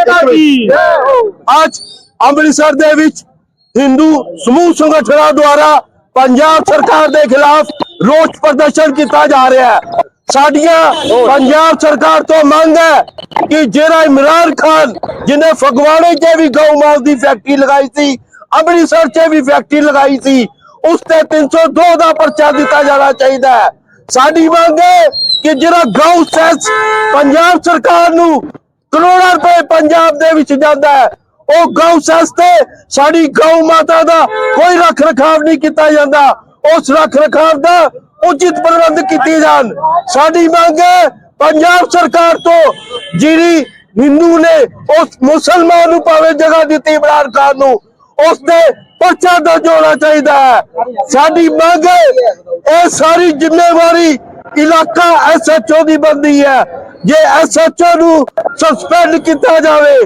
ਮਾਤਾ ਦੀ ਅੱਜ ਅੰਮ੍ਰਿਤਸਰ ਦੇ ਵਿੱਚ ਹਿੰਦੂ ਸਮੂਹ ਸੰਗਠਨਾਂ ਦੁਆਰਾ ਪੰਜਾਬ ਸਰਕਾਰ ਦੇ ਖਿਲਾਫ ਰੋਸ ਪ੍ਰਦਰਸ਼ਨ ਕੀਤਾ ਜਾ ਰਿਹਾ ਹੈ। ਸਾਡੀਆਂ ਪੰਜਾਬ ਸਰਕਾਰ ਤੋਂ ਮੰਗ ਹੈ ਕਿ ਜਿਹੜਾ ਇਮਰਾਨ ਖਾਨ ਜਿਹਨੇ ਫਗਵਾੜੇ 'ਚ ਵੀ ਗਊ ਮਾਸ ਦੀ ਫੈਕਟਰੀ ਲਗਾਈ ਸੀ ਅੰਮ੍ਰਿਤਸਰ 'ਚ ਵੀ ਫੈਕਟਰੀ ਲਗਾਈ ਸੀ ਉਸ ਤੇ 302 ਦਾ ਪਰਚਾ ਦਿੱਤਾ ਜਾਣਾ ਚਾਹੀਦਾ ਹੈ। ਸਾਡੀ ਮੰਗ ਹੈ ਕਿ ਜਿਹੜਾ ਗਊ ਸੈਸ ਪੰਜਾਬ ਸਰਕਾਰ ਨੂੰ ਕਰੋੜਾਂ ਰੁਪਏ ਪੰਜਾਬ ਦੇ ਵਿੱਚ ਜਾਂਦਾ ਹੈ। ਉਹ ਗਊ ਸਸਤੇ ਸਾਡੀ ਗਊ ਮਾਤਾ ਦਾ ਕੋਈ ਰੱਖ ਰਖਾਵ ਨਹੀਂ ਕੀਤਾ ਜਾਂਦਾ। ਉਸ ਰੱਖ ਰਖਾਵ ਦਾ ਉਚਿਤ ਪ੍ਰਬੰਧ ਕੀਤੇ ਜਾਣ। ਸਾਡੀ ਮੰਗ ਹੈ ਪੰਜਾਬ ਸਰਕਾਰ ਤੋਂ ਜਿਹੜੀ ਹਿੰਦੂ ਨੇ ਉਸ ਮੁਸਲਮਾਨ ਨੂੰ ਭਾਵੇਂ ਜਗ੍ਹਾ ਦਿੱਤੀ ਇਮਰਾਨ ਖਾਨ ਨੂੰ, ਉਸ ਤੇ ਪਰਚਾ ਦਰਜ ਹੋਣਾ ਚਾਹੀਦਾ ਹੈ। ਸਾਡੀ ਮੰਗ ਹੈ, ਇਹ ਸਾਰੀ ਜ਼ਿੰਮੇਵਾਰੀ ਇਲਾਕਾ ਐਸਐਚਓ ਦੀ ਬੰਦੀ ਹੈ। ਜੇ ਐਸਐਚਓ ਨੂੰ ਸਸਪੈਂਡ ਕੀਤਾ ਜਾਵੇ।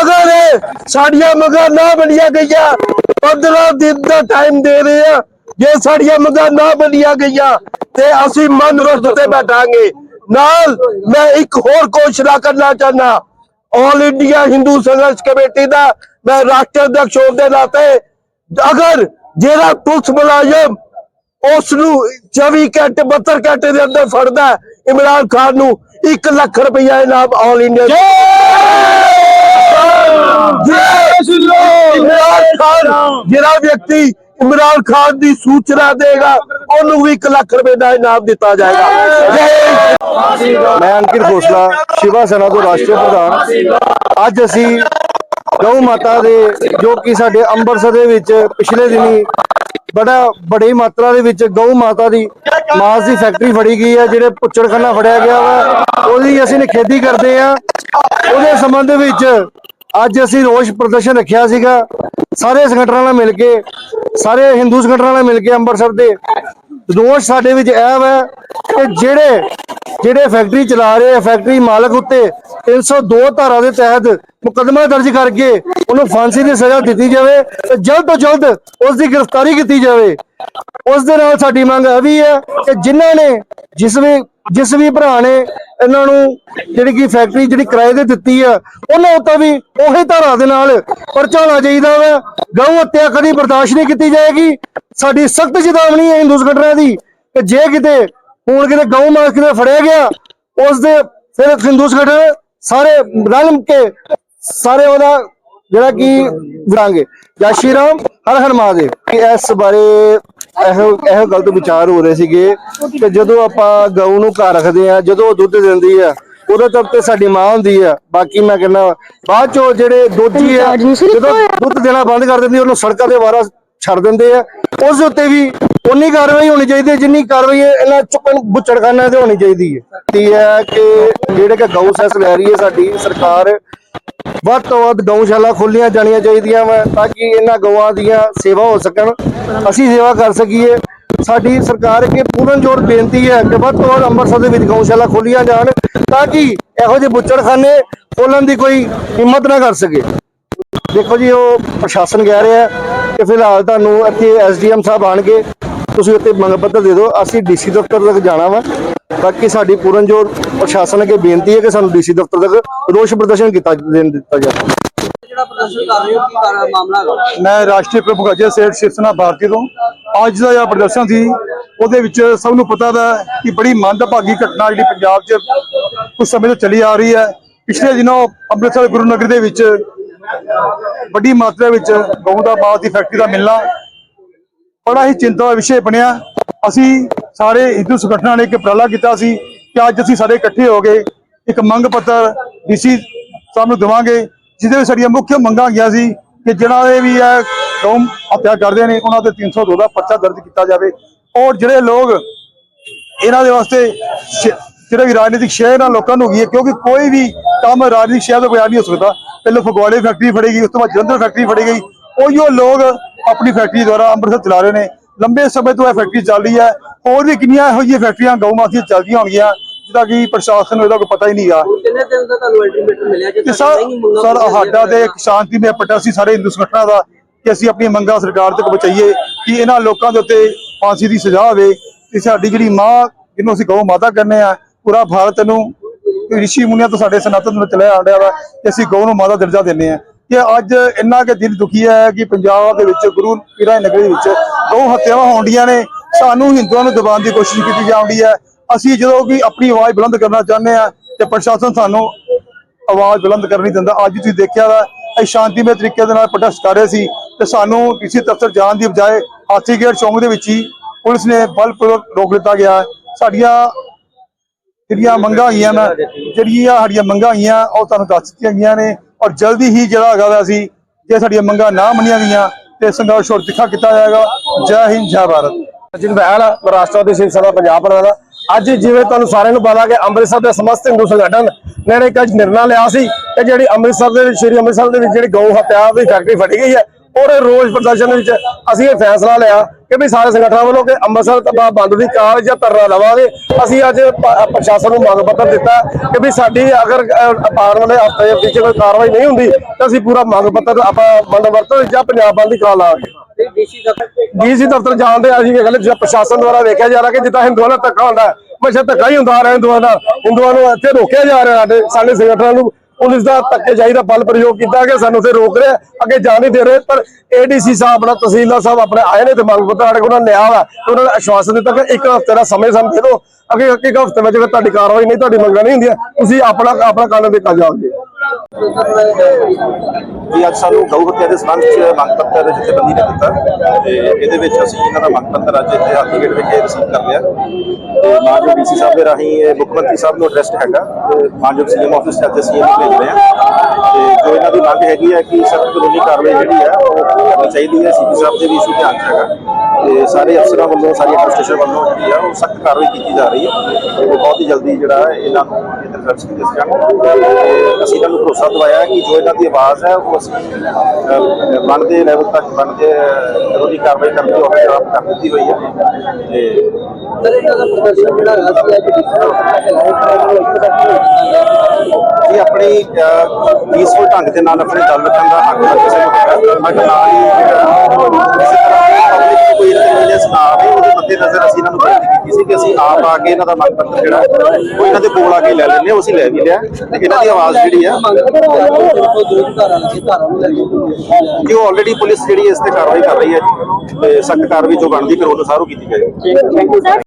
ਅਗਰ ਸਾਡੀਆਂ ਮੰਗਾਂ ਨਾ ਬਣੀਆਂ ਗਈਆਂ 15 ਦਿਨ ਦਾ ਟਾਈਮ ਦੇ ਰਹੇ ਆ। ਜੇ ਸਾਡੀਆਂ ਮੰਗਾਂ ਨਾ ਬਣੀਆਂ ਗਈਆਂ, ਤੇ ਅਸੀਂ ਮਨ ਰੁੱਤ ਤੇ ਬੈਠਾਂਗੇ। ਨਾਲ ਮੈਂ ਇੱਕ ਹੋਰ ਘੋਸ਼ਣਾ ਕਰਨਾ ਚਾਹਨਾ ਆਲ ਇੰਡੀਆ ਹਿੰਦੂ ਸੰਘਰਸ਼ ਕਮੇਟੀ ਦਾ ਮੈਂ ਰਾਸ਼ਟਰ ਅਧਿਕਸ਼ ਹੋਣ ਦੇ ਨਾਤੇ ਅਗਰ ਜਿਹੜਾ ਪੁਲਿਸ ਮੁਲਾਜ਼ਮ ਉਸ ਨੂੰ 24 ਘੰਟੇ 72 ਘੰਟੇ ਦੇ ਅੰਦਰ ਫੜਦਾ ਇਮਰਾਨ ਖਾਨ ਨੂੰ 1 ਲੱਖ ਰੁਪਇਆ ਇਨਾਮ ਆਲ ਇੰਡੀਆ ਜਿਹੜਾ ਵਿਅਕਤੀ ਇਮਰਾਨ ਖਾਨ ਦੀ ਸੂਚਨਾ ਦੇਗਾ ਉਹਨੂੰ ਵੀ 1 ਲੱਖ ਰੁਪਏ ਦਾ ਇਨਾਮ ਦਿੱਤਾ ਜਾਏਗਾ। ਜੈ ਮੈਂ ਅੰਕਿਤ ਖੋਸਲਾ ਸ਼ਿਵਾ ਸੈਨਾ ਤੋਂ ਰਾਸ਼ਟਰੀ ਪ੍ਰਧਾਨ। ਅੱਜ ਅਸੀਂ ਗਊ ਮਾਤਾ ਦੇ ਜੋ ਕਿ ਸਾਡੇ ਅੰਮ੍ਰਿਤਸਰ ਦੇ ਵਿੱਚ ਪਿਛਲੇ ਦਿਨੀ ਬੜਾ, ਬੜੀ ਮਾਤਰਾ ਦੇ ਵਿੱਚ ਗਊ ਮਾਤਾ ਦੀ ਮਾਸ ਦੀ ਫੈਕਟਰੀ ਫੜੀ ਗਈ ਹੈ ਜਿਹੜੇ ਪੁੱਛੜਖਾਨਾ ਫੜਿਆ ਗਿਆ ਵਾ, ਉਹਦੀ ਅਸੀਂ ਨਿਖੇਧੀ ਕਰਦੇ ਆ। ਉਹਦੇ ਸੰਬੰਧ ਵਿੱਚ ਅੱਜ ਅਸੀਂ ਰੋਸ ਪ੍ਰਦਰਸ਼ਨ ਰੱਖਿਆ ਸੀਗਾ। ਸਾਰੇ ਸੰਗਠਨਾਂ ਨਾਲ ਮਿਲ ਕੇ, ਸਾਰੇ ਹਿੰਦੂ ਸੰਗਠਨਾਂ ਨਾਲ ਮਿਲ ਕੇ ਅੰਮ੍ਰਿਤਸਰ ਦੇ। ਦੋਸ਼ ਸਾਡੇ ਵਿੱਚ ਇਹ ਵਾ ਕਿ ਜਿਹੜੇ ਜਿਹੜੇ ਫੈਕਟਰੀ ਚਲਾ ਰਹੇ ਆ ਫੈਕਟਰੀ ਮਾਲਕ ਉੱਤੇ 302 ਧਾਰਾ ਦੇ ਤਹਿਤ ਮੁਕੱਦਮਾ ਦਰਜ ਕਰਕੇ ਉਹਨੂੰ ਫਾਂਸੀ ਦੀ ਸਜ਼ਾ ਦਿੱਤੀ ਜਾਵੇ ਤੇ ਜਲਦ ਤੋਂ ਜਲਦ ਉਸ ਦੀ ਗ੍ਰਿਫਤਾਰੀ ਕੀਤੀ ਜਾਵੇ। ਉਸ ਦੇ ਨਾਲ ਸਾਡੀ ਮੰਗ ਇਹ ਵੀ ਹੈ ਕਿ ਜਿਨ੍ਹਾਂ ਨੇ ਜਿਸ ਵੀ ਜਿਸ ਵੀ ਭਰਾ ਨੇ ਇਹਨਾਂ ਨੂੰ ਜਿਹੜੀ ਕਿ ਫੈਕਟਰੀ ਜਿਹੜੀ ਕਿਰਾਏ ਤੇ ਦਿੱਤੀ ਆ, ਉਹਨਾਂ ਉੱਤੇ ਵੀ ਉਹੀ ਧਾਰਾ ਦੇ ਨਾਲ ਪਰਚਾ ਹੋਣਾ ਚਾਹੀਦਾ ਵਾ। ਗਊ ਹੱਤਿਆ ਕਦੀ ਬਰਦਾਸ਼ਤ ਨਹੀਂ ਕੀਤੀ ਜਾਏਗੀ। ਸਾਡੀ ਸਖਤ ਚੇਤਾਵਨੀ ਹੈ ਹਿੰਦੂ ਸੰਗਠਨਾਂ ਦੀ ਕਿ ਜੇ ਕਿਤੇ ਹੁਣ ਕਿਤੇ ਗਊ ਮਾਸ ਕਿਤੇ ਫੜਿਆ ਗਿਆ ਉਸ ਦੇ ਫਿਰ ਹਿੰਦੂ ਸੰਗਠਨ ਸਾਰੇ ਰਲ ਕੇ ਸਾਰੇ ਉਹਦਾ ਜਿਹੜਾ ਕਿ ਵਿਰਾਂਗੇ ਜੈ ਸ਼੍ਰੀ ਰਾਮ ਹਰ ਹਰ ਮਹਾਦੇਵ। ਕਿ ਇਸ ਬਾਰੇ ਇਹੋ ਇਹੋ ਗਲਤ ਵਿਚਾਰ ਹੋ ਰਹੇ ਸੀਗੇ ਕਿ ਜਦੋਂ ਆਪਾਂ ਗਊ ਨੂੰ ਘਰ ਰੱਖਦੇ ਆ ਜਦੋਂ ਉਹ ਦੁੱਧ ਦਿੰਦੀ ਆ ਉਹਦੇ ਤੱਕ ਤੇ ਸਾਡੀ ਮਾਂ ਹੁੰਦੀ ਆ ਬਾਕੀ ਮੈਂ ਕਹਿੰਦਾ ਬਾਅਦ ਚੋਂ ਜਿਹੜੇ ਦੋਜੀ ਆ ਜਦੋਂ ਦੁੱਧ ਦੇਣਾ ਬੰਦ ਕਰ ਦਿੰਦੀ ਉਹਨੂੰ ਸੜਕਾਂ ਤੇ ਵਾਰਾ ਛੱਡ ਦਿੰਦੇ ਆ। ਉਸ ਦੇ ਉੱਤੇ ਵੀ ਉਨੀ ਕਾਰਵਾਈ ਹੋਣੀ ਚਾਹੀਦੀ ਹੈ ਜਿੰਨੀ ਕਾਰਵਾਈ ਇਹ ਇਹਨਾਂ ਚੁੱਕਣ ਬੁੱਚੜਖਾਨਾ ਤੇ ਹੋਣੀ ਚਾਹੀਦੀ ਹੈ। ਤੀ ਹੈ ਕਿ ਜਿਹੜੇ ਕਿ ਗਊ ਸੈਸ ਲੈ ਰਹੀ ਹੈ ਸਾਡੀ ਸਰਕਾਰ ਵੱਧ ਤੋਂ ਵੱਧ ਗਊਸ਼ਾਲਾ ਖੋਲੀਆਂ ਜਾਣੀਆਂ ਚਾਹੀਦੀਆਂ ਵਾ ਤਾਂ ਕਿ ਇਹਨਾਂ ਗਊਆਂ ਦੀਆਂ ਸੇਵਾ ਹੋ ਸਕਣ। ਅਸੀਂ ਸੇਵਾ ਕਰ ਸਕੀਏ। ਸਾਡੀ ਸਰਕਾਰ ਅੱਗੇ ਪੂਰਨ ਜੋਰ ਬੇਨਤੀ ਹੈ ਕਿ ਵੱਧ ਤੋਂ ਵੱਧ ਅੰਮ੍ਰਿਤਸਰ ਦੇ ਵਿੱਚ ਗਊਸ਼ਾਲਾ ਖੋਲੀਆਂ ਜਾਣ ਤਾਂ ਕਿ ਇਹੋ ਜਿਹੇ ਬੁੱਚੜਖਾਨੇ ਖੋਲਣ ਦੀ ਕੋਈ ਹਿੰਮਤ ਨਾ ਕਰ ਸਕੇ। ਦੇਖੋ ਜੀ, ਉਹ ਪ੍ਰਸ਼ਾਸਨ ਕਹਿ ਰਿਹਾ ਕਿ ਫਿਲਹਾਲ ਤੁਹਾਨੂੰ ਇੱਥੇ ਐਸਡੀਐਮ ਸਾਹਿਬ ਆਣਗੇ ਤੁਸੀਂ ਉੱਤੇ ਮੰਗ ਪੱਤਰ ਦੇ ਦਿਓ। ਅਸੀਂ ਡੀਸੀ ਦਫ਼ਤਰ ਤੱਕ ਜਾਣਾ ਵਾ। ਬਾਕੀ ਸਾਡੀ ਪੂਰਨ ਜੋਰ ਪ੍ਰਸ਼ਾਸਨ ਅੱਗੇ ਬੇਨਤੀ ਹੈ ਕਿ ਸਾਨੂੰ ਡੀਸੀ ਦਫ਼ਤਰ ਤੱਕ ਰੋਸ ਪ੍ਰਦਰਸ਼ਨ ਕੀਤਾ ਦੇਣ ਦਿੱਤਾ ਜਾਵੇ। ਜਿਹੜਾ ਪ੍ਰਦਰਸ਼ਨ ਕਰ ਰਹੇ ਹੋ ਕੀ ਕਰ ਮਾਮਲਾ ਹੈਗਾ? ਮੈਂ ਰਾਸ਼ਟਰੀ ਪ੍ਰਮੁੱਖ ਅਜੇ ਸੇਠ ਸ਼ਿਵਸਨਾ ਭਾਰਤੀ ਤੋਂ। ਅੱਜ ਦਾ ਜਿਹੜਾ ਪ੍ਰਦਰਸ਼ਨ ਸੀ ਉਹਦੇ ਵਿੱਚ ਸਭ ਨੂੰ ਪਤਾ ਦਾ ਕਿ ਬੜੀ ਮੰਦਭਾਗੀ ਘਟਨਾ ਜਿਹੜੀ ਪੰਜਾਬ 'ਚ ਕੁਝ ਸਮੇਂ ਤੋਂ ਚੱਲੀ ਆ ਰਹੀ ਹੈ। ਪਿਛਲੇ ਦਿਨੋਂ ਅੰਮ੍ਰਿਤਸਰ ਗੁਰੂ ਨਗਰ ਦੇ ਵਿੱਚ ਵੱਡੀ ਮਾਤਰਾ ਵਿੱਚ ਗਊ ਦਾ ਮਾਸ ਦੀ ਫੈਕਟਰੀ ਦਾ ਮਿਲਣਾ ਬੜਾ ਹੀ ਚਿੰਤਾ ਦਾ ਵਿਸ਼ੇ ਬਣਿਆ। ਅਸੀਂ ਸਾਰੇ ਹਿੰਦੂ ਸੰਗਠਨਾਂ ਨੇ ਇੱਕ ਉਪਰਾਲਾ ਕੀਤਾ ਸੀ ਕਿ ਅੱਜ ਅਸੀਂ ਸਾਰੇ ਇਕੱਠੇ ਹੋ ਕੇ ਇੱਕ ਮੰਗ ਪੱਤਰ ਡੀਸੀ ਸਾਹਿਬ ਨੂੰ ਦੇਵਾਂਗੇ, ਜਿਹਦੇ ਵਿੱਚ ਸਾਡੀਆਂ ਮੁੱਖ ਮੰਗਾਂ ਗਿਆ ਸੀ ਕਿ ਜਿਹੜਾ ਇਹ ਵੀ ਹੈ, ਕੌਮ ਹੱਤਿਆ ਕਰਦੇ ਨੇ, ਉਹਨਾਂ ਤੇ 302 ਦਾ ਪਰਚਾ ਦਰਜ ਕੀਤਾ ਜਾਵੇ। ਔਰ ਜਿਹੜੇ ਲੋਕ ਇਹਨਾਂ ਦੇ ਵਾਸਤੇ ਸ਼- ਜਿਹੜਾ ਵੀ ਰਾਜਨੀਤਿਕ ਸ਼ਹਿਰ ਨਾਲ ਲੋਕਾਂ ਨੂੰ ਗਈ ਹੈ, ਕਿਉਂਕਿ ਕੋਈ ਵੀ ਕੰਮ ਰਾਜਨੀਤਿਕ ਸ਼ਹਿਰ ਤੋਂ ਬਿਨਾਂ ਨਹੀਂ ਹੋ ਸਕਦਾ। ਪਹਿਲਾਂ ਫਗਵਾੜੇ ਫੈਕਟਰੀ ਫੜੀ ਗਈ ਉਸ ਤੋਂ ਬਾਅਦ ਜਲੰਧਰ ਫੈਕਟਰੀ ਫੜੀ ਗਈ ਉਹੀਓ ਲੋਕ ਆਪਣੀ ਫੈਕਟਰੀ ਦੁਆਰਾ ਅੰਮ੍ਰਿਤਸਰ ਚਲਾ ਰਹੇ ਨੇ। ਲੰਬੇ ਸਮੇਂ ਤੋਂ ਇਹ ਫੈਕਟਰੀ ਚੱਲ ਰਹੀ ਹੈ। ਹੋਰ ਵੀ ਕਿੰਨੀਆਂ ਇਹੋ ਜਿਹੀਆਂ ਫੈਕਟਰੀਆਂ ਗਊ ਮਾਫੀਆ ਚੱਲਦੀਆਂ ਹੋਣਗੀਆਂ ਜਿਹਦਾ ਕਿ ਪ੍ਰਸ਼ਾਸਨ ਨੂੰ ਇਹਦਾ ਕੋਈ ਪਤਾ ਹੀ ਨਹੀਂ ਆ। ਕਿੰਨੇ ਦਿਨ ਦਾ ਤੁਹਾਨੂੰ ਅਲਟੀਮੇਟਮ ਮਿਲਿਆ ਜੇ ਕਿ ਤੁਹਾਡੀ ਸਰ ਸਾਡਾ ਤੇ ਇੱਕ ਸ਼ਾਂਤੀ ਮੇ ਪੱਟਾ ਸੀ ਸਾਰੇ ਹਿੰਦੂ ਸੰਗਠਨਾਂ ਦਾ ਕਿ ਅਸੀਂ ਆਪਣੀ ਮੰਗਾਂ ਸਰਕਾਰ ਤੱਕ ਪਹੁੰਚਾਈਏ ਕਿ ਇਹਨਾਂ ਲੋਕਾਂ ਦੇ ਉੱਤੇ ਫਾਂਸੀ ਦੀ ਸਜ਼ਾ ਹੋਵੇ ਤੇ ਸਾਡੀ ਜਿਹੜੀ ਮਾਂ ਜਿਹਨੂੰ ਅਸੀਂ ਗਊ ਮਾਤਾ ਕਹਿੰਦੇ ਆ ਪੂਰਾ ਭਾਰਤ ਨੂੰ ਰਿਸ਼ੀ ਮੁਨੀਆਂ ਤੋਂ ਸਾਡੇ ਸਨਾਤਨ ਨੂੰ ਚਲਿਆ ਆ ਰਿਹਾ ਵਾ ਕਿ ਅਸੀਂ ਗਊ ਨੂੰ ਮਾਤਾ ਦਰਜਾ ਦਿੰਦੇ ਆ। ਕਿ ਅੱਜ ਇੰਨਾ ਕਿ ਦਿਲ ਦੁਖੀ ਹੈ ਕਿ ਪੰਜਾਬ ਦੇ ਵਿੱਚ ਗੁਰੂ ਪੀਰਾਂ ਦੀ ਨਗਰੀ ਵਿੱਚ ਗਊ ਹੱਤਿਆਵਾਂ ਹੋਣਡੀਆਂ ਨੇ ਸਾਨੂੰ ਹਿੰਦੂਆਂ ਨੂੰ ਦਬਾਉਣ ਦੀ ਕੋਸ਼ਿਸ਼ ਕੀਤੀ ਜਾਂਦੀ ਹੈ। ਅਸੀਂ ਜਦੋਂ ਵੀ ਆਪਣੀ ਆਵਾਜ਼ ਬੁਲੰਦ ਕਰਨਾ ਚਾਹੁੰਦੇ ਆ ਤੇ ਪ੍ਰਸ਼ਾਸਨ ਸਾਨੂੰ ਆਵਾਜ਼ ਬੁਲੰਦ ਕਰਨੀ ਦਿੰਦਾ। ਅੱਜ ਤੁਸੀਂ ਦੇਖਿਆ ਵਾ ਅਸੀਂ ਸ਼ਾਂਤੀਮਈ ਤਰੀਕੇ ਦੇ ਨਾਲ ਪ੍ਰੋਟੈਸਟ ਕਰ ਰਹੇ ਸੀ ਤੇ ਸਾਨੂੰ ਕਿਸੇ ਦਫ਼ਤਰ ਜਾਣ ਦੀ ਬਜਾਏ ਹਾਥੀਗੇਟ ਚੌਂਕ ਦੇ ਵਿੱਚ ਹੀ ਪੁਲਿਸ ਨੇ ਬਲਪੂਰਵਕ ਰੋਕ ਦਿੱਤਾ ਗਿਆ। ਸਾਡੀਆਂ ਜਿਹੜੀਆਂ ਮੰਗਾਂ ਹੋਈਆਂ ਨਾ ਜਿਹੜੀਆਂ ਸਾਡੀਆਂ ਮੰਗਾਂ ਹੋਈਆਂ ਉਹ ਤੁਹਾਨੂੰ ਦੱਸ ਦਿੱਤੀਆਂ ਗਈਆਂ ਨੇ ਔਰ ਜਲਦੀ ਹੀ ਜਿਹੜਾ ਹੈਗਾ ਵਾ ਅਸੀਂ, ਜੇ ਸਾਡੀਆਂ ਮੰਗਾਂ ਨਾ ਮੰਨੀਆਂ ਗਈਆਂ ਤੇ ਸੰਘਰਸ਼ ਹੋਰ ਤਿੱਖਾ ਕੀਤਾ ਜਾਏਗਾ। ਜੈ ਹਿੰਦ, ਜੈ ਭਾਰਤ। ਸਚਿਨ ਬਹਿਲ ਰਾਸ਼ਟਰਵਾਦੀ ਸ਼ਿਵ ਸੇਨਾ ਪੰਜਾਬ ਬਣਾਦਾ ਅੱਜ ਜਿਵੇਂ ਤੁਹਾਨੂੰ ਸਾਰਿਆਂ ਨੂੰ ਪਤਾ ਕਿ ਅੰਮ੍ਰਿਤਸਰ ਦੇ ਸਮਸਤ ਹਿੰਦੂ ਸੰਗਠਨ ਨੇ ਇੱਕ ਨਿਰਣਾ ਲਿਆ ਸੀ ਕਿ ਜਿਹੜੀ ਅੰਮ੍ਰਿਤਸਰ ਦੇ ਵਿੱਚ, ਸ਼੍ਰੀ ਅੰਮ੍ਰਿਤਸਰ ਦੇ ਵਿੱਚ ਜਿਹੜੀ ਗਊ ਹੱਤਿਆ ਦੀ ਫੈਕਟਰੀ ਫੜੀ ਗਈ ਹੈ ਉਹਦੇ ਰੋਜ਼ ਪ੍ਰਦਰਸ਼ਨ ਵਿੱਚ ਅਸੀਂ ਇਹ ਫੈਸਲਾ ਲਿਆ ਕਿ ਵੀ ਸਾਰੇ ਸੰਗਠਨਾਂ ਵੱਲੋਂ ਕਿ ਅੰਮ੍ਰਿਤਸਰ ਤਬਾ ਬੰਦ ਦੀ ਕਾਲ ਜਾਂ ਧਰਨਾ ਲਵਾਂਗੇ। ਅਸੀਂ ਅੱਜ ਪ੍ਰਸ਼ਾਸਨ ਨੂੰ ਮੰਗ ਪੱਤਰ ਦਿੱਤਾ ਕਿ ਵੀ ਸਾਡੀ ਅਗਰ ਪਾਰ ਵਾਲੇ ਹਫ਼ਤੇ ਵਿੱਚ ਕੋਈ ਕਾਰਵਾਈ ਨਹੀਂ ਹੁੰਦੀ, ਤਾਂ ਅਸੀਂ ਪੂਰਾ ਮੰਗ ਪੱਤਰ ਆਪਾਂ ਬੰਦ ਵਰਤੋਂ ਜਾਂ ਪੰਜਾਬ ਬੰਦ ਦੀ ਕਾਲ ਲਾਵਾਂਗੇ। ਡੀਸੀ ਦਫ਼ਤਰ ਡੀਸੀ ਆ ਅਸੀਂ ਇਹ ਗੱਲ ਜਿਹੜਾ ਪ੍ਰਸ਼ਾਸਨ ਦੁਆਰਾ ਵੇਖਿਆ ਜਾ ਰਿਹਾ ਕਿ ਜਿੱਦਾਂ ਹਿੰਦੂਆਂ ਨਾਲ ਧੱਕਾ ਹੁੰਦਾ ਮਸ਼ਾ ਧੱਕਾ ਹੀ ਹੁੰਦਾ ਆ ਰਿਹਾ ਹਿੰਦੂਆਂ ਦਾ ਹਿੰਦੂਆਂ ਨੂੰ ਇੱਥੇ ਰੋਕਿਆ ਜਾ ਰਿਹਾ ਸਾਡੇ ਸਾਡੇ ਸੰਗਠਨਾਂ ਨੂੰ। ਪੁਲਿਸ ਦਾ ਧੱਕੇ ਜਾਈ ਬਲ ਪ੍ਰਯੋਗ ਕੀਤਾ ਕਿ ਸਾਨੂੰ ਉੱਥੇ ਰੋਕ ਰਿਹਾ, ਅੱਗੇ ਜਾਣ ਨਹੀਂ ਦੇ ਰਹੇ। ਪਰ ਏਡੀਸੀ ਸਾਹਿਬ ਨਾਲ ਤਹਿਸੀਲਦਾਰ ਸਾਹਿਬ ਆਪਣੇ ਆਏ ਨੇ ਤੇ ਮੰਗ ਪੱਤਰ ਸਾਡੇ ਕੋਲ ਉਹਨਾਂ ਨੇ ਲਿਆ ਵਾ ਉਹਨਾਂ ਨੇ ਆਸ਼ਵਾਸਨ ਦਿੱਤਾ ਕਿ ਇੱਕ ਹਫ਼ਤੇ ਦਾ ਸਮੇਂ ਸਾਨੂੰ ਦੇ ਦਿਓ। ਅੱਗੇ ਇੱਕ ਹਫ਼ਤੇ ਵਿੱਚ ਅਗਰ ਤੁਹਾਡੀ ਕਾਰਵਾਈ ਨਹੀਂ, ਤੁਹਾਡੀ ਮੰਗਾਂ ਨਹੀਂ ਹੁੰਦੀਆਂ, ਤੁਸੀਂ ਆਪਣਾ ਆਪਣਾ ਕਾਨੂੰਨ ਦਿੱਤਾ ਜਾਓਗੇ ਜੀ ਅੱਜ ਸਾਨੂੰ ਗਊ ਹੱਤਿਆ ਦੇ ਸੰਬੰਧ ਵਿੱਚ ਮੰਗ ਪੱਤਰ ਜਥੇਬੰਦੀ ਨੇ ਦਿੱਤਾ ਤੇ ਇਹਦੇ ਵਿੱਚ ਅਸੀਂ ਇਹਨਾਂ ਦਾ ਮੰਗ ਪੱਤਰ ਅੱਜ ਇੱਥੇ ਹਾਥੀਗੇਟ ਵਿਖੇ ਰਸੀਵ ਕਰ ਲਿਆ। ਤੇ ਮਾਨਯੋਗ ਡੀਸੀ ਸਾਹਿਬ ਦੇ ਰਾਹੀਂ ਇਹ ਮੁੱਖ ਮੰਤਰੀ ਸਾਹਿਬ ਨੂੰ ਐਡਰੈਸਡ ਹੈਗਾ। ਤੇ ਮਾਨਯੋਗ ਸੀਐਮ ਆਫਿਸ ਚ ਅੱਜ ਅਸੀਂ ਇਹਨੂੰ ਭੇਜ ਰਹੇ ਹਾਂ ਤੇ ਜੋ ਇਹਨਾਂ ਦੀ ਮੰਗ ਹੈਗੀ ਹੈ ਕਿ ਸਖਤ ਕਾਨੂੰਨੀ ਕਾਰਵਾਈ ਜਿਹੜੀ ਹੈ ਉਹ ਕਰਨੀ ਚਾਹੀਦੀ ਹੈ। ਸੀਪੀ ਸਾਹਿਬ ਦੇ ਵੀ ਇਸ਼ੂ ਧਿਆਨ 'ਚ ਹੈਗਾ। ਤੇ ਸਾਰੇ ਅਫਸਰਾਂ ਵੱਲੋਂ ਸਾਰੀ ਐਡਮਿਨਿਸਟ੍ਰੇਸ਼ਨ ਵੱਲੋਂ ਜਿਹੜੀ ਆ ਉਹ ਸਖਤ ਕਾਰਵਾਈ ਕੀਤੀ ਜਾ ਰਹੀ ਹੈ ਤੇ ਬਹੁਤ ਹੀ ਜਲਦੀ ਜਿਹੜਾ ਇਹਨਾਂ ਨੂੰ ਇਹ ਰਿਜ਼ਲਟਸ ਵੀ ਦਿਸ ਜਾਣਗੇ ਤੇ ਅਸੀਂ ਇਹਨਾਂ ਨੂੰ ਭਰੋਸਾ ਦਿਵਾਇਆ ਕਿ ਜੋ ਇਹਨਾਂ ਦੀ ਆਵਾਜ਼ ਹੈ ਉਹ ਅਸੀਂ ਬਣਦੇ ਲੈਵਲ ਤੱਕ ਬਣਦੇ ਕਾਨੂੰਨੀ ਕਾਰਵਾਈ ਕਰਨ ਦੀ ਉਹ ਜਵਾਬ ਕਰ ਦਿੱਤੀ ਹੋਈ ਹੈ। ਤੇ ਸਰ ਇਹਨਾਂ ਦਾ ਪ੍ਰਦਰਸ਼ਨ ਜਿਹੜਾ ਹੈਗਾ ਸੀ ਅੱਜ ਜੀ ਆਪਣੀ ਪੀਸਫੁਲ ਢੰਗ ਦੇ ਨਾਲ ਆਪਣੇ ਦਲ ਰੱਖਣ ਦਾ ਹੱਕ ਕਿਸੇ ਨੂੰ ਹੈਗਾ ਬਟ ਨਾਲ ਹੀ ਜਿਹੜਾ ਕੋਈ ਇਨਕਨਵੀਨੀਅੰਸ ਨਾ ਆਵੇ ਉਹਦੇ ਮੱਦੇ ਨਜ਼ਰ ਅਸੀਂ ਇਹਨਾਂ ਨੂੰ ਬੇਨਤੀ ਕੀਤੀ ਸੀ ਕਿ ਅਸੀਂ ਆਪ ਆ ਕੇ ਇਹਨਾਂ ਦਾ ਮੰਗ ਪੱਤਰ ਜਿਹੜਾ ਉਹ ਇਹਨਾਂ ਦੇ ਕੋਲ ਆ ਕੇ ਲੈ ਲੈਂਦੇ ਹਾਂ ਅਸੀਂ ਲੈ ਵੀ ਲਿਆ ਤੇ ਇਹਨਾਂ ਦੀ ਆਵਾਜ਼ ਜਿਹੜੀ ਆ ਕਿ ਉਹ ਆਲਰੇਡੀ ਪੁਲਿਸ ਜਿਹੜੀ ਇਸ ਤੇ ਕਾਰਵਾਈ ਕਰ ਰਹੀ ਹੈ ਜੀ ਤੇ ਸਖਤ ਕਾਰਵਾਈ ਜੋ ਬਣਦੀ, ਫਿਰ ਅਨੁਸਾਰ ਸਾਰੂ ਕੀਤੀ ਜਾਏ